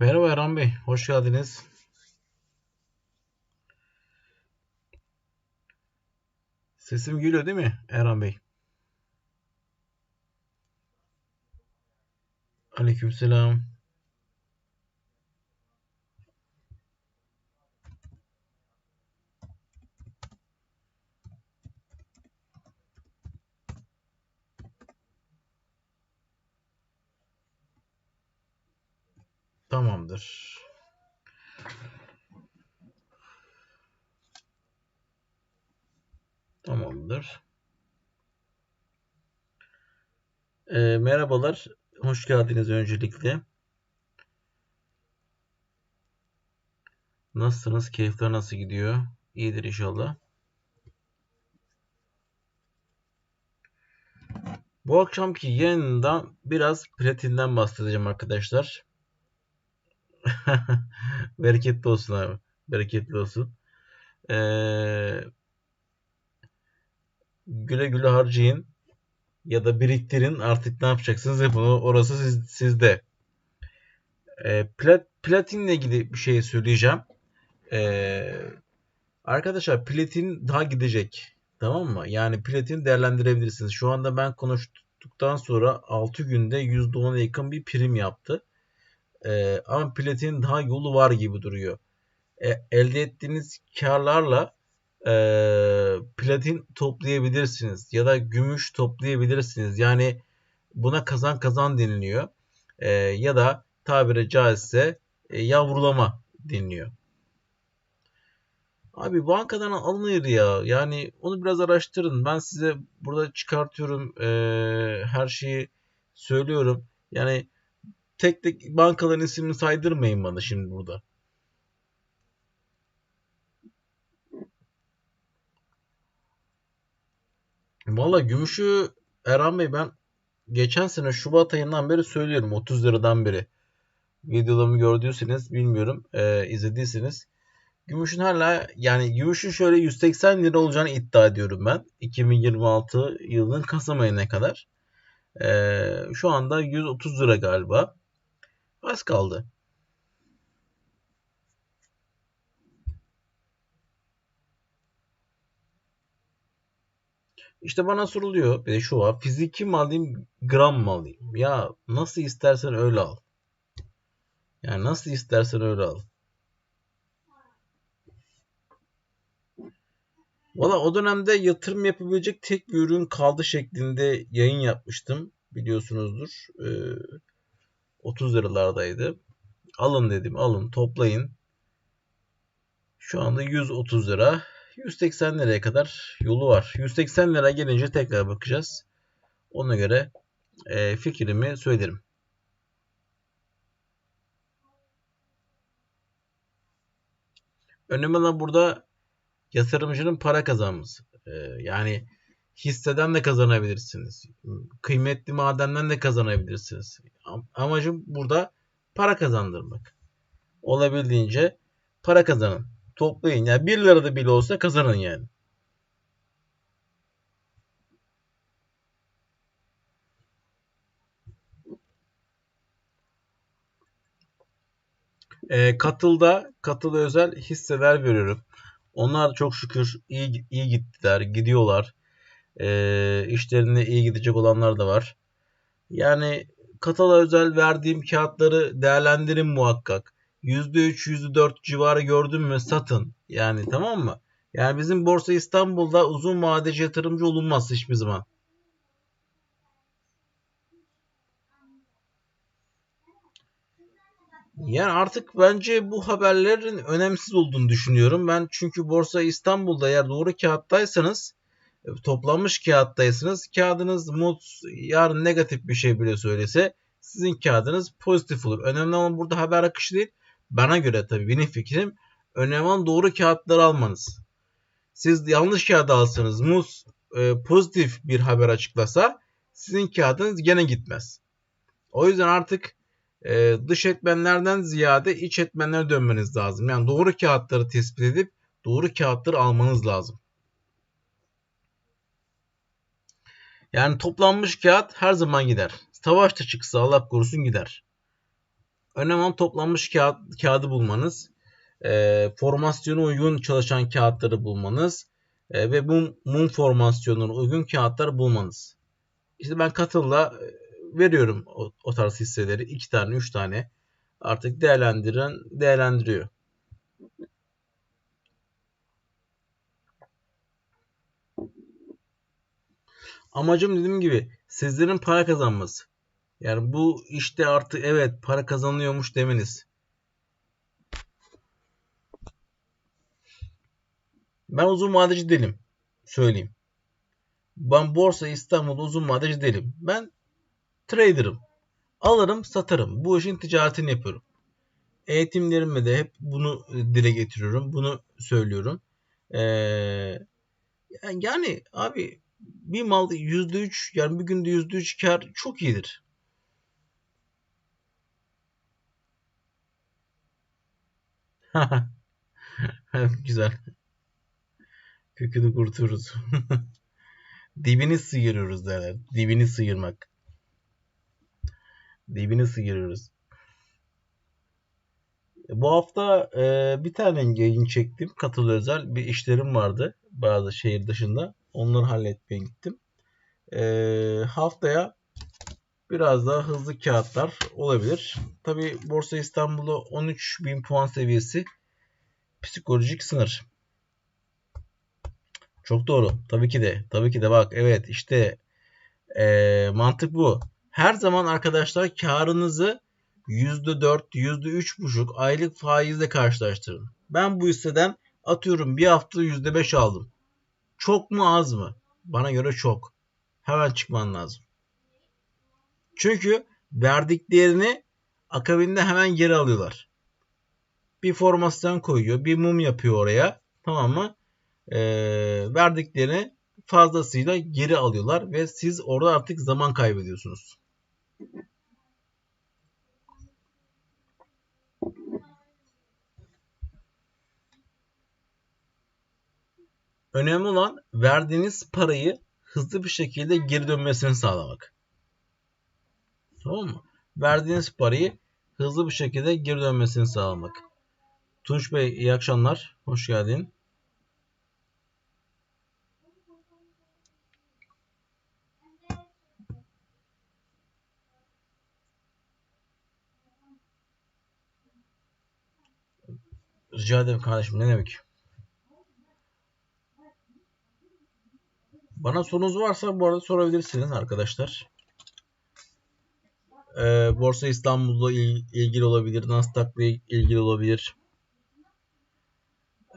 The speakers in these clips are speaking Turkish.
Merhaba Erhan Bey, hoş geldiniz. Sesim geliyor değil mi Erhan Bey? Aleykümselam. Tamamdır. Tamamdır. Ee, merhabalar, hoş geldiniz öncelikle. Nasılsınız? Keyifler nasıl gidiyor? İyidir inşallah. Bu akşamki yayından biraz platinden bahsedeceğim arkadaşlar. Bereketli olsun abi. Bereketli olsun. Ee, güle güle harcayın ya da biriktirin artık ne yapacaksınız yapın orası siz, sizde. Ee, plat, platinle ilgili bir şey söyleyeceğim. Ee, arkadaşlar platin daha gidecek. Tamam mı? Yani platin değerlendirebilirsiniz. Şu anda ben konuştuktan sonra 6 günde %10'a yakın bir prim yaptı. Ee, ama platin daha yolu var gibi duruyor. E, elde ettiğiniz karlarla e, platin toplayabilirsiniz ya da gümüş toplayabilirsiniz. Yani buna kazan kazan deniliyor. E, ya da tabiri caizse e, yavrulama deniliyor. Abi bankadan alınır ya. Yani onu biraz araştırın. Ben size burada çıkartıyorum. E, her şeyi söylüyorum. Yani tek tek bankaların ismini saydırmayın bana şimdi burada. Valla gümüşü Erhan Bey ben geçen sene Şubat ayından beri söylüyorum 30 liradan beri. Videolarımı gördüyseniz bilmiyorum e, izlediyseniz. Gümüşün hala yani gümüşün şöyle 180 lira olacağını iddia ediyorum ben. 2026 yılının Kasım ayına kadar. E, şu anda 130 lira galiba. Az kaldı. İşte bana soruluyor. Bir de şu var. Fiziki mi alayım, gram mı alayım? Ya nasıl istersen öyle al. Yani nasıl istersen öyle al. Valla o dönemde yatırım yapabilecek tek bir ürün kaldı şeklinde yayın yapmıştım. Biliyorsunuzdur. Ee, 30 liralardaydı. Alın dedim alın toplayın. Şu anda 130 lira. 180 liraya kadar yolu var. 180 lira gelince tekrar bakacağız. Ona göre e, fikrimi söylerim. Önemli olan burada yatırımcının para kazanması. E, yani hisseden de kazanabilirsiniz. Kıymetli madenden de kazanabilirsiniz. Amacım burada para kazandırmak. Olabildiğince para kazanın. Toplayın. Yani 1 lira da bile olsa kazanın yani. E, katılda katılı özel hisseler veriyorum. Onlar çok şükür iyi, iyi gittiler, gidiyorlar. E, işlerinde iyi gidecek olanlar da var. Yani Katal'a özel verdiğim kağıtları değerlendirin muhakkak. %3, %4 civarı gördün mü satın. Yani tamam mı? Yani bizim Borsa İstanbul'da uzun vadeci yatırımcı olunmaz hiçbir zaman. Yani artık bence bu haberlerin önemsiz olduğunu düşünüyorum. Ben çünkü Borsa İstanbul'da eğer doğru kağıttaysanız toplanmış kağıttaysanız kağıdınız mut yarın negatif bir şey bile söylese sizin kağıdınız pozitif olur. Önemli olan burada haber akışı değil. Bana göre tabii benim fikrim önemli olan doğru kağıtları almanız. Siz yanlış kağıdı alsanız muz e, pozitif bir haber açıklasa sizin kağıdınız gene gitmez. O yüzden artık e, dış etmenlerden ziyade iç etmenlere dönmeniz lazım. Yani doğru kağıtları tespit edip doğru kağıtları almanız lazım. Yani toplanmış kağıt her zaman gider. Savaş da çıksa Allah korusun gider. Önemli olan toplanmış kağıt, kağıdı bulmanız. E, formasyona uygun çalışan kağıtları bulmanız. E, ve bu mum formasyonuna uygun kağıtlar bulmanız. İşte ben katılla e, veriyorum o, o tarz hisseleri. iki tane, üç tane artık değerlendiren değerlendiriyor. Amacım dediğim gibi sizlerin para kazanması. Yani bu işte artık evet para kazanıyormuş demeniz. Ben uzun vadeci değilim. Söyleyeyim. Ben Borsa İstanbul'da uzun vadeci değilim. Ben trader'ım. Alırım satarım. Bu işin ticaretini yapıyorum. Eğitimlerimde de hep bunu dile getiriyorum. Bunu söylüyorum. Ee, yani abi bir mal %3 yani bir günde %3 kar çok iyidir. Güzel. Kökünü kurtuyoruz. Dibini sıyırıyoruz derler. Dibini sıyırmak. Dibini sıyırıyoruz. Bu hafta e, bir tane yayın çektim. Katılı özel bir işlerim vardı. Bazı şehir dışında. Onları halletmeye gittim. E, haftaya biraz daha hızlı kağıtlar olabilir. Tabi Borsa İstanbul'da 13.000 puan seviyesi psikolojik sınır. Çok doğru. Tabii ki de. Tabii ki de bak evet işte e, mantık bu. Her zaman arkadaşlar karınızı %4, %3,5 aylık faizle karşılaştırın. Ben bu hisseden atıyorum bir hafta %5 aldım. Çok mu az mı? Bana göre çok. Hemen çıkman lazım. Çünkü verdiklerini akabinde hemen geri alıyorlar. Bir formasyon koyuyor. Bir mum yapıyor oraya. Tamam mı? Ee, verdiklerini fazlasıyla geri alıyorlar ve siz orada artık zaman kaybediyorsunuz. Önemli olan verdiğiniz parayı hızlı bir şekilde geri dönmesini sağlamak. Tamam mı? Verdiğiniz parayı hızlı bir şekilde geri dönmesini sağlamak. Tunç Bey iyi akşamlar. Hoş geldin. Rica ederim kardeşim ne demek? Bana sorunuz varsa bu arada sorabilirsiniz arkadaşlar. Ee, Borsa İstanbul'la il, ilgili olabilir. Nasdaq'la ilgili olabilir.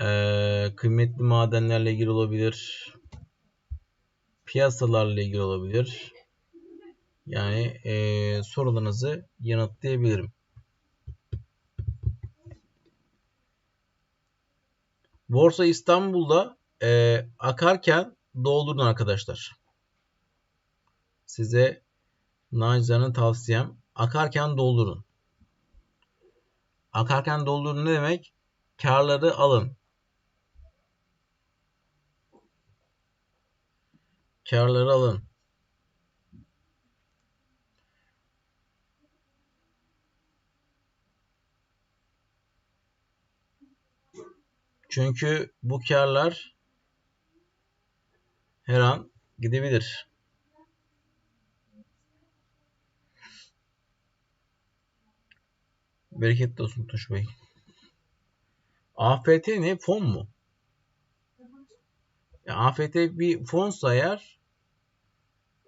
Ee, kıymetli madenlerle ilgili olabilir. Piyasalarla ilgili olabilir. Yani e, sorularınızı yanıtlayabilirim. Borsa İstanbul'da e, akarken doldurun arkadaşlar. Size nacizane tavsiyem akarken doldurun. Akarken doldurun ne demek? Karları alın. Karları alın. Çünkü bu karlar her an gidebilir. Bereketli olsun Tuş Bey. AFT ne? Fon mu? Ya AFT bir fonsa eğer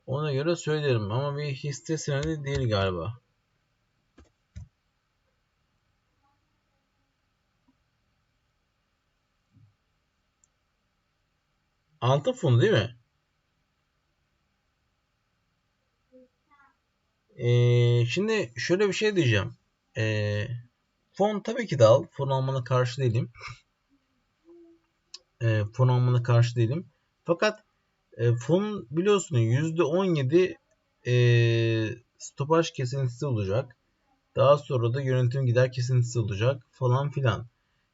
ona göre söylerim ama bir hisse senedi değil galiba. Altın fonu değil mi? Ee, şimdi şöyle bir şey diyeceğim. Ee, fon tabii ki de al. Fon almana karşı değilim. Ee, fon almana karşı değilim. Fakat e, fon biliyorsunuz %17 e, stopaj kesintisi olacak. Daha sonra da yönetim gider kesintisi olacak falan filan.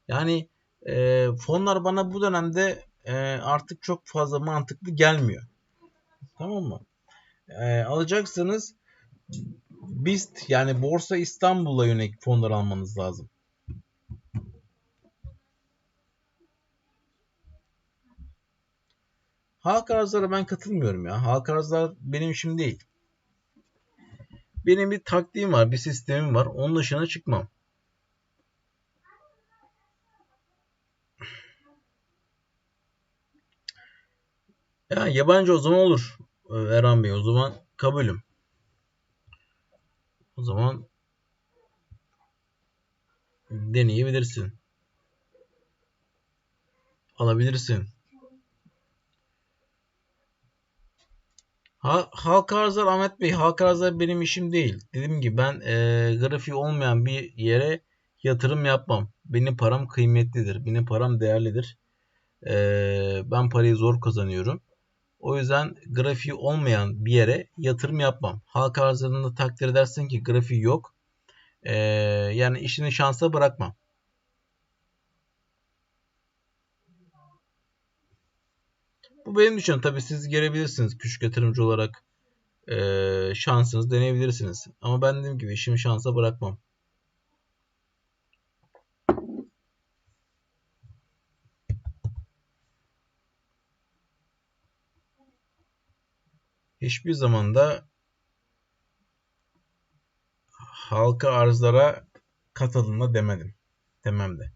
Yani e, fonlar bana bu dönemde e, artık çok fazla mantıklı gelmiyor. Tamam mı? E, alacaksanız BIST yani Borsa İstanbul'a yönelik fonlar almanız lazım. Halk arzlara ben katılmıyorum ya. Halk arzlar benim işim değil. Benim bir taktiğim var, bir sistemim var. Onun dışına çıkmam. Ya yabancı o zaman olur. Ee, Erhan Bey o zaman kabulüm. O zaman deneyebilirsin. Alabilirsin. Ha, halka arzlar Ahmet Bey, halka arzlar benim işim değil. Dediğim gibi ben e, grafiği olmayan bir yere yatırım yapmam. Benim param kıymetlidir. Benim param değerlidir. E, ben parayı zor kazanıyorum. O yüzden grafiği olmayan bir yere yatırım yapmam. Halka arzlarında takdir edersin ki grafiği yok. E, yani işini şansa bırakmam. Bu benim düşüncem. Tabii siz gelebilirsiniz küçük yatırımcı olarak e, şansınız deneyebilirsiniz. Ama ben dediğim gibi işimi şansa bırakmam. Hiçbir zaman da halka arzlara katılın demedim. Demem de.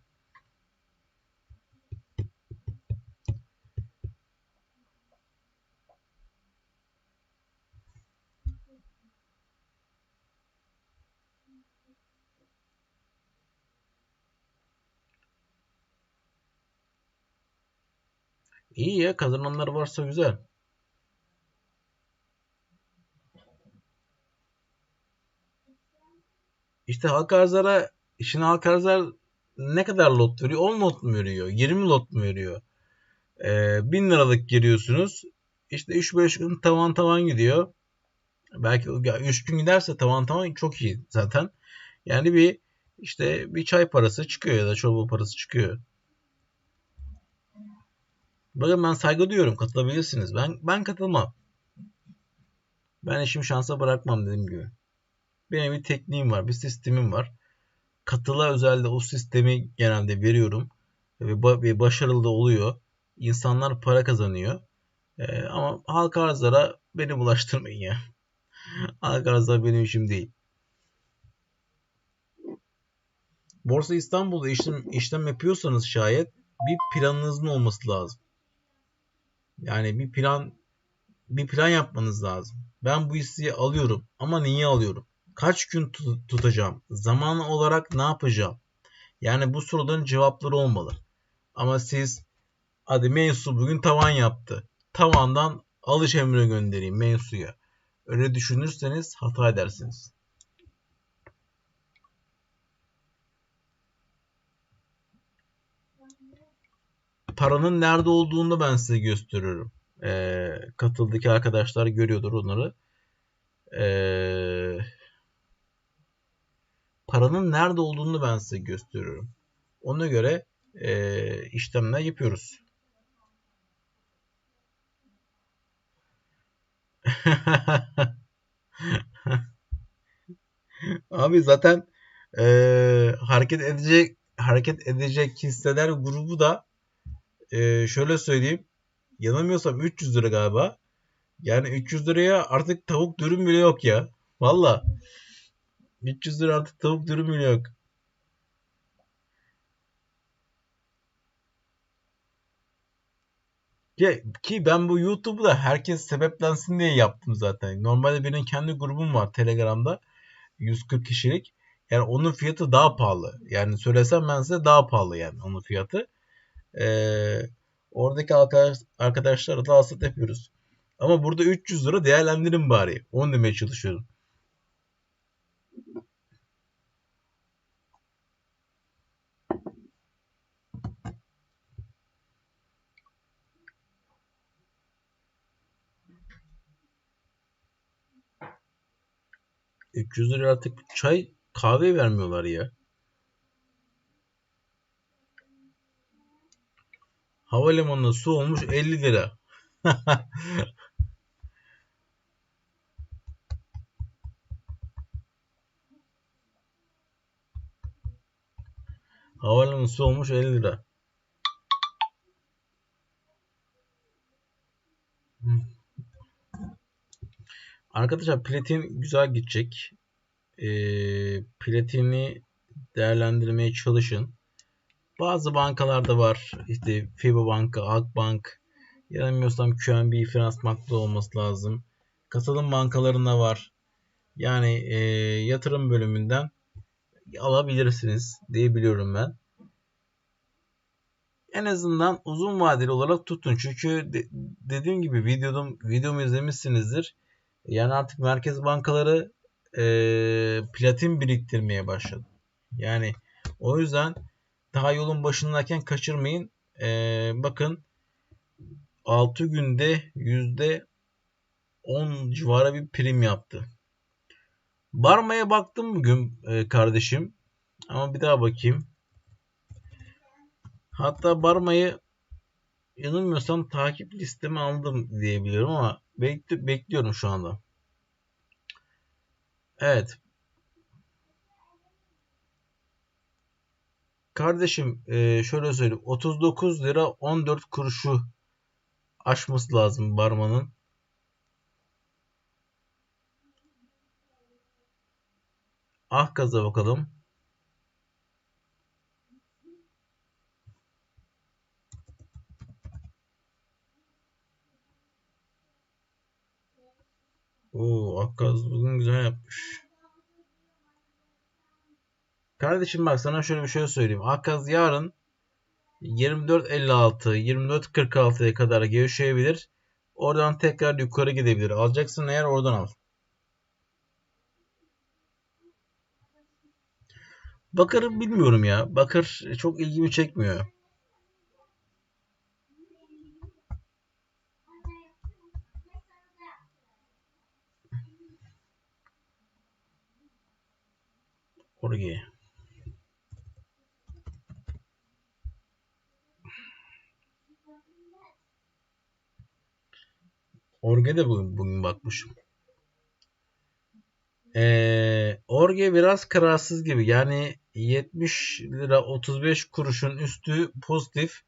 İyi ya kazananlar varsa güzel. İşte halk arzlara şimdi halk arzlar ne kadar lot veriyor? 10 lot mu veriyor? 20 lot mu veriyor? Ee, 1000 liralık giriyorsunuz. İşte 3-5 gün tavan tavan gidiyor. Belki 3 gün giderse tavan tavan çok iyi zaten. Yani bir işte bir çay parası çıkıyor ya da çorba parası çıkıyor. Bakın ben saygı duyuyorum. Katılabilirsiniz. Ben ben katılmam. Ben işim şansa bırakmam dediğim gibi. Benim bir tekniğim var. Bir sistemim var. Katıla özelde o sistemi genelde veriyorum. Ve başarılı da oluyor. İnsanlar para kazanıyor. Ee, ama halka arzlara beni bulaştırmayın ya. halka arzlar benim işim değil. Borsa İstanbul'da işlem, işlem yapıyorsanız şayet bir planınızın olması lazım. Yani bir plan bir plan yapmanız lazım. Ben bu hisseyi alıyorum ama niye alıyorum? Kaç gün tutacağım? Zaman olarak ne yapacağım? Yani bu soruların cevapları olmalı. Ama siz hadi Mensu bugün tavan yaptı. Tavandan alış emri göndereyim Mensu'ya. Öyle düşünürseniz hata edersiniz. paranın nerede olduğunu ben size gösteriyorum. Ee, katıldaki arkadaşlar görüyordur onları. Ee, paranın nerede olduğunu ben size gösteriyorum. Ona göre e, işlemler yapıyoruz. Abi zaten e, hareket edecek hareket edecek hisseler grubu da e, şöyle söyleyeyim. Yanılmıyorsam 300 lira galiba. Yani 300 liraya artık tavuk dürüm bile yok ya. Valla. 300 lira artık tavuk dürüm bile yok. Ya, ki ben bu YouTube'u da herkes sebeplensin diye yaptım zaten. Normalde benim kendi grubum var Telegram'da. 140 kişilik. Yani onun fiyatı daha pahalı. Yani söylesem ben size daha pahalı yani onun fiyatı. Ee, oradaki arkadaşlara da hasat yapıyoruz. Ama burada 300 lira değerlendirin bari. Onu demeye çalışıyorum. 300 lira artık çay kahve vermiyorlar ya. Havalimanında su olmuş 50 lira. Havalimanı su olmuş 50 lira. Hmm. Arkadaşlar platin güzel gidecek. Ee, platini değerlendirmeye çalışın. Bazı bankalarda var. İşte FIBA Banka, Akbank, yanılmıyorsam QNB Finans Bank'ta olması lazım. Katılım bankalarında var. Yani e, yatırım bölümünden alabilirsiniz diye biliyorum ben. En azından uzun vadeli olarak tutun. Çünkü de, dediğim gibi videom, videomu izlemişsinizdir. Yani artık merkez bankaları e, platin biriktirmeye başladı. Yani o yüzden daha yolun başındayken kaçırmayın. E, bakın 6 günde yüzde 10 civarı bir prim yaptı. Barma'ya baktım bugün e, kardeşim. Ama bir daha bakayım. Hatta Barma'yı yanılmıyorsam takip listeme aldım diyebiliyorum ama bekli, bekliyorum şu anda. Evet. Kardeşim e, şöyle söyleyeyim. 39 lira 14 kuruşu aşması lazım Barma'nın. Ah gaza bakalım. Oo, Akkaz bugün güzel yapmış. Kardeşim bak sana şöyle bir şey söyleyeyim. Akkaz yarın 24.56, 24.46'ya kadar gevşeyebilir. Oradan tekrar yukarı gidebilir. Alacaksın eğer oradan al. Bakır'ı bilmiyorum ya. Bakır çok ilgimi çekmiyor. Orge. Orge de bugün, bugün bakmışım. Ee, Orge biraz kararsız gibi. Yani 70 lira 35 kuruşun üstü pozitif.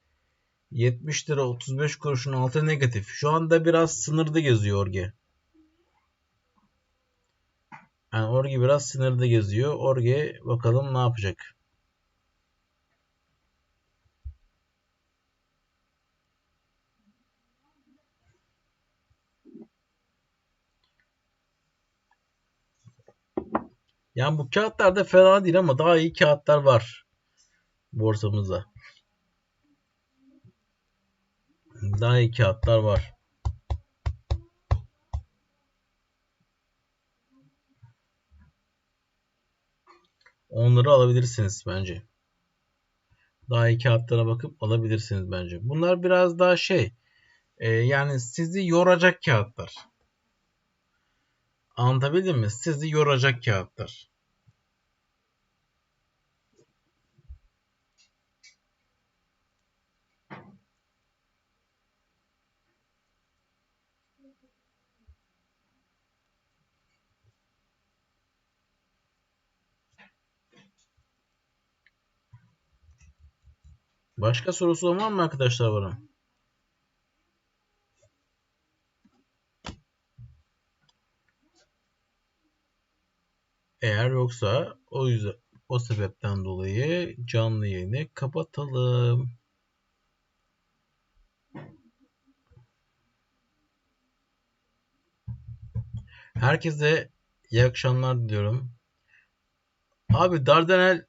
70 lira 35 kuruşun altı negatif. Şu anda biraz sınırda geziyor Orge. Yani Orge biraz sınırda geziyor. Orge bakalım ne yapacak. Yani bu kağıtlar da fena değil ama daha iyi kağıtlar var borsamızda. Daha iyi kağıtlar var. Onları alabilirsiniz bence. Daha iyi kağıtlara bakıp alabilirsiniz bence. Bunlar biraz daha şey e, yani sizi yoracak kağıtlar. Anlatabildim mi? Sizi yoracak kağıtlar. Başka sorusu var mı arkadaşlar bana? Eğer yoksa o yüzden o sebepten dolayı canlı yayını kapatalım. Herkese iyi akşamlar diliyorum. Abi Dardanel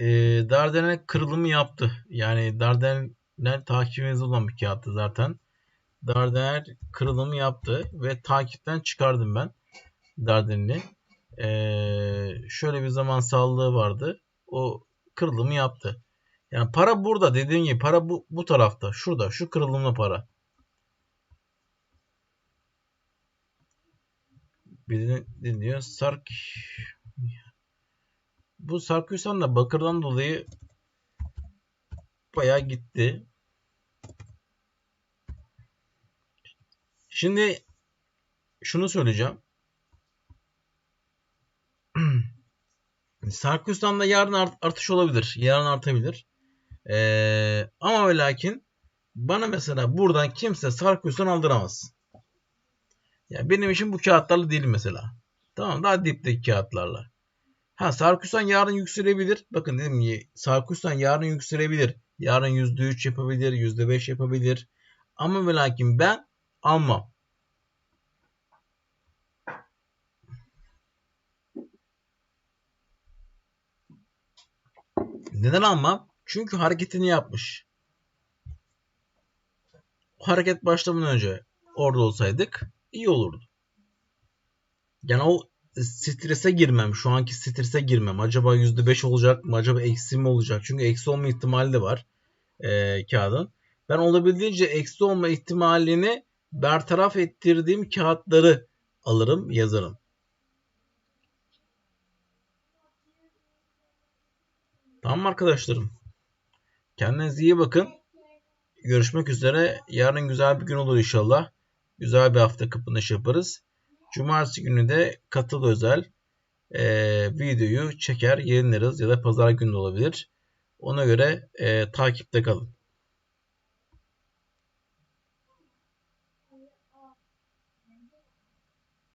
e, Dardanel kırılımı yaptı. Yani Dardanel takibimizde olan bir kağıttı zaten. Dardanel kırılımı yaptı ve takipten çıkardım ben Dardanel'i. Ee, şöyle bir zaman sağlığı vardı. O kırılımı yaptı. Yani para burada dediğim gibi para bu, bu tarafta. Şurada şu kırılımlı para. Bir dinliyor. Sark bu Sarküsan da bakırdan dolayı bayağı gitti. Şimdi şunu söyleyeceğim. Sarküstan'da yarın art- artış olabilir. Yarın artabilir. Ee, ama ve lakin bana mesela buradan kimse Sarküstan aldıramaz. Ya benim için bu kağıtlarla değil mesela. Tamam daha dipteki kağıtlarla. Ha Sarküstan yarın yükselebilir. Bakın dedim ki Sarküstan yarın yükselebilir. Yarın %3 yapabilir, %5 yapabilir. Ama ve lakin ben almam. Neden almam? Çünkü hareketini yapmış. O hareket başlamadan önce orada olsaydık iyi olurdu. Yani o strese girmem. Şu anki strese girmem. Acaba %5 olacak mı? Acaba eksi mi olacak? Çünkü eksi olma ihtimali de var e, kağıdın. Ben olabildiğince eksi olma ihtimalini bertaraf ettirdiğim kağıtları alırım, yazarım. Tamam arkadaşlarım. Kendinize iyi bakın. Görüşmek üzere. Yarın güzel bir gün olur inşallah. Güzel bir hafta kapanış yaparız. Cumartesi günü de katıl özel e, videoyu çeker yayınlarız ya da pazar günü olabilir. Ona göre e, takipte kalın.